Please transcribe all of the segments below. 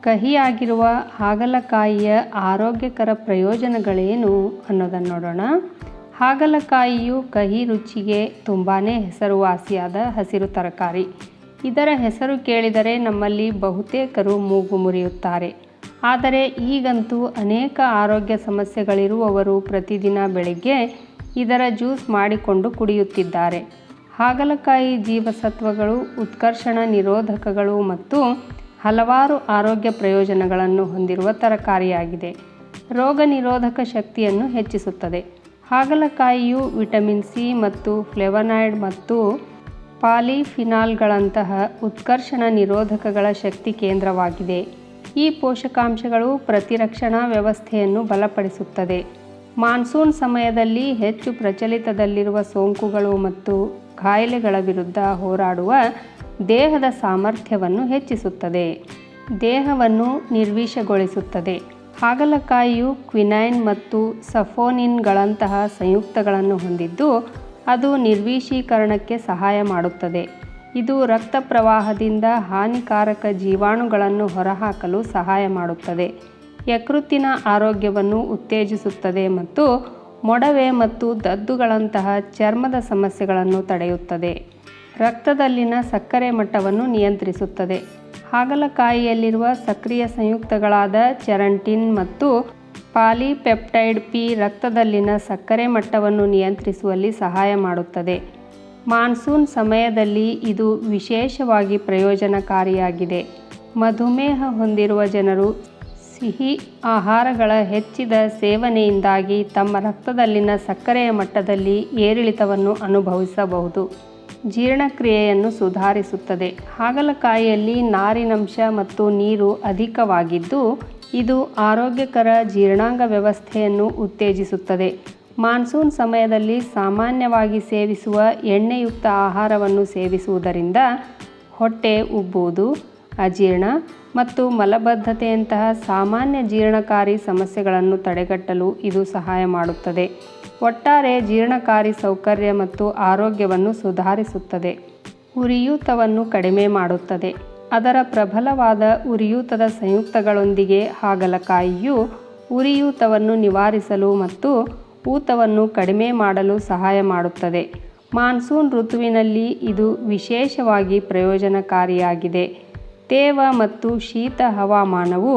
ಕಹಿಯಾಗಿರುವ ಹಾಗಲಕಾಯಿಯ ಆರೋಗ್ಯಕರ ಪ್ರಯೋಜನಗಳೇನು ಅನ್ನೋದನ್ನು ನೋಡೋಣ. ಹಾಗಲಕಾಯಿಯು ಕಹಿ ರುಚಿಗೆ ತುಂಬಾ ಹೆಸರುವಾಸಿಯಾದ ಹಸಿರು ತರಕಾರಿ. ಇದರ ಹೆಸರು ಕೇಳಿದರೆ ನಮ್ಮಲ್ಲಿ ಬಹುತೇಕರು ಮೂಗು ಮುರಿಯುತ್ತಾರೆ. ಆದರೆ ಈಗಂತೂ ಅನೇಕ ಆರೋಗ್ಯ ಸಮಸ್ಯೆಗಳಿರುವವರು ಪ್ರತಿದಿನ ಬೆಳಗ್ಗೆ ಇದರ ಜ್ಯೂಸ್ ಮಾಡಿಕೊಂಡು ಕುಡಿಯುತ್ತಿದ್ದಾರೆ. ಹಾಗಲಕಾಯಿ ಜೀವಸತ್ವಗಳು, ಉತ್ಕರ್ಷಣ ನಿರೋಧಕಗಳು ಮತ್ತು ಹಲವಾರು ಆರೋಗ್ಯ ಪ್ರಯೋಜನಗಳನ್ನು ಹೊಂದಿರುವ ತರಕಾರಿಯಾಗಿದೆ. ರೋಗ ನಿರೋಧಕ ಶಕ್ತಿಯನ್ನು ಹೆಚ್ಚಿಸುತ್ತದೆ. ಹಾಗಲಕಾಯಿಯು ವಿಟಮಿನ್ ಸಿ ಮತ್ತು ಫ್ಲೆವನಾಯ್ಡ್ ಮತ್ತು ಪಾಲಿಫಿನಾಲ್ಗಳಂತಹ ಉತ್ಕರ್ಷಣ ನಿರೋಧಕಗಳ ಶಕ್ತಿ ಕೇಂದ್ರವಾಗಿದೆ. ಈ ಪೋಷಕಾಂಶಗಳು ಪ್ರತಿರಕ್ಷಣಾ ವ್ಯವಸ್ಥೆಯನ್ನು ಬಲಪಡಿಸುತ್ತದೆ. ಮಾನ್ಸೂನ್ ಸಮಯದಲ್ಲಿ ಹೆಚ್ಚು ಪ್ರಚಲಿತದಲ್ಲಿರುವ ಸೋಂಕುಗಳು ಮತ್ತು ಕಾಯಿಲೆಗಳ ವಿರುದ್ಧ ಹೋರಾಡುವ ದೇಹದ ಸಾಮರ್ಥ್ಯವನ್ನು ಹೆಚ್ಚಿಸುತ್ತದೆ. ದೇಹವನ್ನು ನಿರ್ವಿಷಗೊಳಿಸುತ್ತದೆ. ಹಾಗಲಕಾಯಿಯು ಕ್ವಿನೈನ್ ಮತ್ತು ಸಫೋನಿನ್ಗಳಂತಹ ಸಂಯುಕ್ತಗಳನ್ನು ಹೊಂದಿದ್ದು, ಅದು ನಿರ್ವಿಷೀಕರಣಕ್ಕೆ ಸಹಾಯ ಮಾಡುತ್ತದೆ. ಇದು ರಕ್ತ ಪ್ರವಾಹದಿಂದ ಹಾನಿಕಾರಕ ಜೀವಾಣುಗಳನ್ನು ಹೊರಹಾಕಲು ಸಹಾಯ ಮಾಡುತ್ತದೆ. ಯಕೃತ್ತಿನ ಆರೋಗ್ಯವನ್ನು ಉತ್ತೇಜಿಸುತ್ತದೆ ಮತ್ತು ಮೊಡವೆ ಮತ್ತು ದದ್ದುಗಳಂತಹ ಚರ್ಮದ ಸಮಸ್ಯೆಗಳನ್ನು ತಡೆಯುತ್ತದೆ. ರಕ್ತದಲ್ಲಿನ ಸಕ್ಕರೆ ಮಟ್ಟವನ್ನು ನಿಯಂತ್ರಿಸುತ್ತದೆ. ಹಾಗಲಕಾಯಿಯಲ್ಲಿರುವ ಸಕ್ರಿಯ ಸಂಯುಕ್ತಗಳಾದ ಚೆರಂಟಿನ್ ಮತ್ತು ಪಾಲಿಪೆಪ್ಟೈಡ್ ಪಿ ರಕ್ತದಲ್ಲಿನ ಸಕ್ಕರೆ ಮಟ್ಟವನ್ನು ನಿಯಂತ್ರಿಸುವಲ್ಲಿ ಸಹಾಯ ಮಾಡುತ್ತದೆ. ಮಾನ್ಸೂನ್ ಸಮಯದಲ್ಲಿ ಇದು ವಿಶೇಷವಾಗಿ ಪ್ರಯೋಜನಕಾರಿಯಾಗಿದೆ. ಮಧುಮೇಹ ಹೊಂದಿರುವ ಜನರು ಸಿಹಿ ಆಹಾರಗಳ ಹೆಚ್ಚಿದ ಸೇವನೆಯಿಂದಾಗಿ ತಮ್ಮ ರಕ್ತದಲ್ಲಿನ ಸಕ್ಕರೆಯ ಮಟ್ಟದಲ್ಲಿ ಏರಿಳಿತವನ್ನು ಅನುಭವಿಸಬಹುದು. ಜೀರ್ಣಕ್ರಿಯೆಯನ್ನು ಸುಧಾರಿಸುತ್ತದೆ. ಹಾಗಲಕಾಯಿಯಲ್ಲಿ ನಾರಿನಂಶ ಮತ್ತು ನೀರು ಅಧಿಕವಾಗಿದ್ದು, ಇದು ಆರೋಗ್ಯಕರ ಜೀರ್ಣಾಂಗ ವ್ಯವಸ್ಥೆಯನ್ನು ಉತ್ತೇಜಿಸುತ್ತದೆ. ಮಾನ್ಸೂನ್ ಸಮಯದಲ್ಲಿ ಸಾಮಾನ್ಯವಾಗಿ ಸೇವಿಸುವ ಎಣ್ಣೆಯುಕ್ತ ಆಹಾರವನ್ನು ಸೇವಿಸುವುದರಿಂದ ಹೊಟ್ಟೆ ಉಬ್ಬುವುದು ಅಜೀರ್ಣ ಮತ್ತು ಮಲಬದ್ಧತೆಯಂತಹ ಸಾಮಾನ್ಯ ಜೀರ್ಣಕಾರಿ ಸಮಸ್ಯೆಗಳನ್ನು ತಡೆಗಟ್ಟಲು ಇದು ಸಹಾಯ ಮಾಡುತ್ತದೆ. ಒಟ್ಟಾರೆ ಜೀರ್ಣಕಾರಿ ಸೌಕರ್ಯ ಮತ್ತು ಆರೋಗ್ಯವನ್ನು ಸುಧಾರಿಸುತ್ತದೆ. ಉರಿಯೂತವನ್ನು ಕಡಿಮೆ ಮಾಡುತ್ತದೆ. ಅದರ ಪ್ರಬಲವಾದ ಉರಿಯೂತದ ಸಂಯುಕ್ತಗಳೊಂದಿಗೆ ಹಾಗಲಕಾಯಿಯು ಉರಿಯೂತವನ್ನು ನಿವಾರಿಸಲು ಮತ್ತು ಊತವನ್ನು ಕಡಿಮೆ ಮಾಡಲು ಸಹಾಯ ಮಾಡುತ್ತದೆ. ಮಾನ್ಸೂನ್ ಋತುವಿನಲ್ಲಿ ಇದು ವಿಶೇಷವಾಗಿ ಪ್ರಯೋಜನಕಾರಿಯಾಗಿದೆ. ತೇವ ಮತ್ತು ಶೀತ ಹವಾಮಾನವು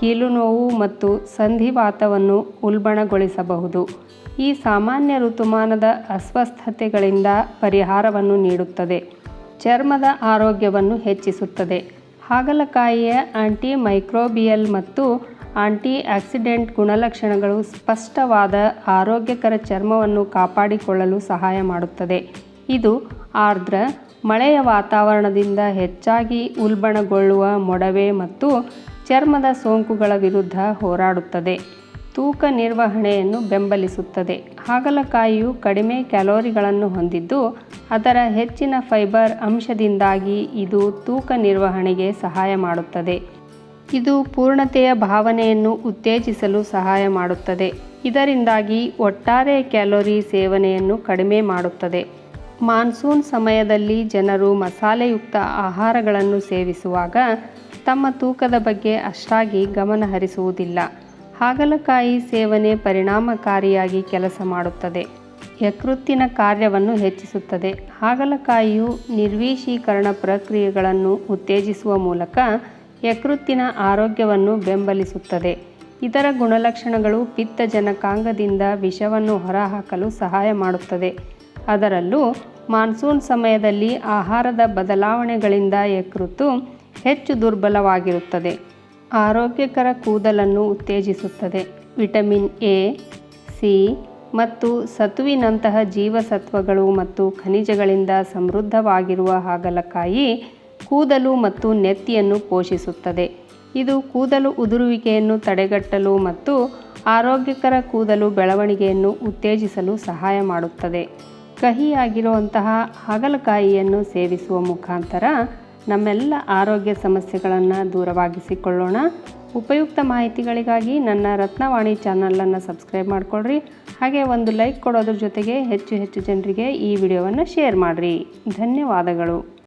ಕೀಲುನೋವು ಮತ್ತು ಸಂಧಿವಾತವನ್ನು ಉಲ್ಬಣಗೊಳಿಸಬಹುದು. ಈ ಸಾಮಾನ್ಯ ಋತುಮಾನದ ಅಸ್ವಸ್ಥತೆಗಳಿಂದ ಪರಿಹಾರವನ್ನು ನೀಡುತ್ತದೆ. ಚರ್ಮದ ಆರೋಗ್ಯವನ್ನು ಹೆಚ್ಚಿಸುತ್ತದೆ. ಹಾಗಲಕಾಯಿಯ ಆಂಟಿ ಮೈಕ್ರೋಬಿಯಲ್ ಮತ್ತು ಆಂಟಿ ಆಕ್ಸಿಡೆಂಟ್ ಗುಣಲಕ್ಷಣಗಳು ಸ್ಪಷ್ಟವಾದ ಆರೋಗ್ಯಕರ ಚರ್ಮವನ್ನು ಕಾಪಾಡಿಕೊಳ್ಳಲು ಸಹಾಯ ಮಾಡುತ್ತದೆ. ಇದು ಆರ್ದ್ರ ಮಳೆಯ ವಾತಾವರಣದಿಂದ ಹೆಚ್ಚಾಗಿ ಉಲ್ಬಣಗೊಳ್ಳುವ ಮೊಡವೆ ಮತ್ತು ಚರ್ಮದ ಸೋಂಕುಗಳ ವಿರುದ್ಧ ಹೋರಾಡುತ್ತದೆ. ತೂಕ ನಿರ್ವಹಣೆಯನ್ನು ಬೆಂಬಲಿಸುತ್ತದೆ. ಹಾಗಲಕಾಯಿಯು ಕಡಿಮೆ ಕ್ಯಾಲೋರಿಗಳನ್ನು ಹೊಂದಿದ್ದು, ಅದರ ಹೆಚ್ಚಿನ ಫೈಬರ್ ಅಂಶದಿಂದಾಗಿ ಇದು ತೂಕ ನಿರ್ವಹಣೆಗೆ ಸಹಾಯ ಮಾಡುತ್ತದೆ. ಇದು ಪೂರ್ಣತೆಯ ಭಾವನೆಯನ್ನು ಉತ್ತೇಜಿಸಲು ಸಹಾಯ ಮಾಡುತ್ತದೆ. ಇದರಿಂದಾಗಿ ಒಟ್ಟಾರೆ ಕ್ಯಾಲೋರಿ ಸೇವನೆಯನ್ನು ಕಡಿಮೆ ಮಾಡುತ್ತದೆ. ಮಾನ್ಸೂನ್ ಸಮಯದಲ್ಲಿ ಜನರು ಮಸಾಲೆಯುಕ್ತ ಆಹಾರಗಳನ್ನು ಸೇವಿಸುವಾಗ ತಮ್ಮ ತೂಕದ ಬಗ್ಗೆ ಅಷ್ಟಾಗಿ ಗಮನ ಹರಿಸುವುದಿಲ್ಲ. ಹಾಗಲಕಾಯಿ ಸೇವನೆ ಪರಿಣಾಮಕಾರಿಯಾಗಿ ಕೆಲಸ ಮಾಡುತ್ತದೆ. ಯಕೃತ್ತಿನ ಕಾರ್ಯವನ್ನು ಹೆಚ್ಚಿಸುತ್ತದೆ. ಹಾಗಲಕಾಯಿಯು ನಿರ್ವೀಶೀಕರಣ ಪ್ರಕ್ರಿಯೆಗಳನ್ನು ಉತ್ತೇಜಿಸುವ ಮೂಲಕ ಯಕೃತ್ತಿನ ಆರೋಗ್ಯವನ್ನು ಬೆಂಬಲಿಸುತ್ತದೆ. ಇದರ ಗುಣಲಕ್ಷಣಗಳು ಪಿತ್ತಜನಕಾಂಗದಿಂದ ವಿಷವನ್ನು ಹೊರಹಾಕಲು ಸಹಾಯ ಮಾಡುತ್ತದೆ. ಅದರಲ್ಲೂ ಮಾನ್ಸೂನ್ ಸಮಯದಲ್ಲಿ ಆಹಾರದ ಬದಲಾವಣೆಗಳಿಂದ ಯಕೃತು ಹೆಚ್ಚು ದುರ್ಬಲವಾಗಿರುತ್ತದೆ. ಆರೋಗ್ಯಕರ ಕೂದಲನ್ನು ಉತ್ತೇಜಿಸುತ್ತದೆ. ವಿಟಮಿನ್ ಎ, ಸಿ ಮತ್ತು ಸತುವಿನಂತಹ ಜೀವಸತ್ವಗಳು ಮತ್ತು ಖನಿಜಗಳಿಂದ ಸಮೃದ್ಧವಾಗಿರುವ ಹಾಗಲಕಾಯಿ ಕೂದಲು ಮತ್ತು ನೆತ್ತಿಯನ್ನು ಪೋಷಿಸುತ್ತದೆ. ಇದು ಕೂದಲು ಉದುರುವಿಕೆಯನ್ನು ತಡೆಗಟ್ಟಲು ಮತ್ತು ಆರೋಗ್ಯಕರ ಕೂದಲು ಬೆಳವಣಿಗೆಯನ್ನು ಉತ್ತೇಜಿಸಲು ಸಹಾಯ ಮಾಡುತ್ತದೆ. ಕಹಿಯಾಗಿರುವಂತಹ ಹಾಗಲಕಾಯಿಯನ್ನು ಸೇವಿಸುವ ಮುಖಾಂತರ ನಮ್ಮೆಲ್ಲ ಆರೋಗ್ಯ ಸಮಸ್ಯೆಗಳನ್ನು ದೂರವಾಗಿಸಿಕೊಳ್ಳೋಣ. ಉಪಯುಕ್ತ ಮಾಹಿತಿಗಳಿಗಾಗಿ ನನ್ನ ರತ್ನವಾಣಿ ಚಾನಲನ್ನು ಸಬ್ಸ್ಕ್ರೈಬ್ ಮಾಡಿಕೊಳ್ಳ್ರಿ ಹಾಗೆ ಒಂದು ಲೈಕ್ ಕೊಡೋದ್ರ ಜೊತೆಗೆ ಹೆಚ್ಚು ಹೆಚ್ಚು ಜನರಿಗೆ ಈ ವಿಡಿಯೋವನ್ನು ಶೇರ್ ಮಾಡಿರಿ. ಧನ್ಯವಾದಗಳು.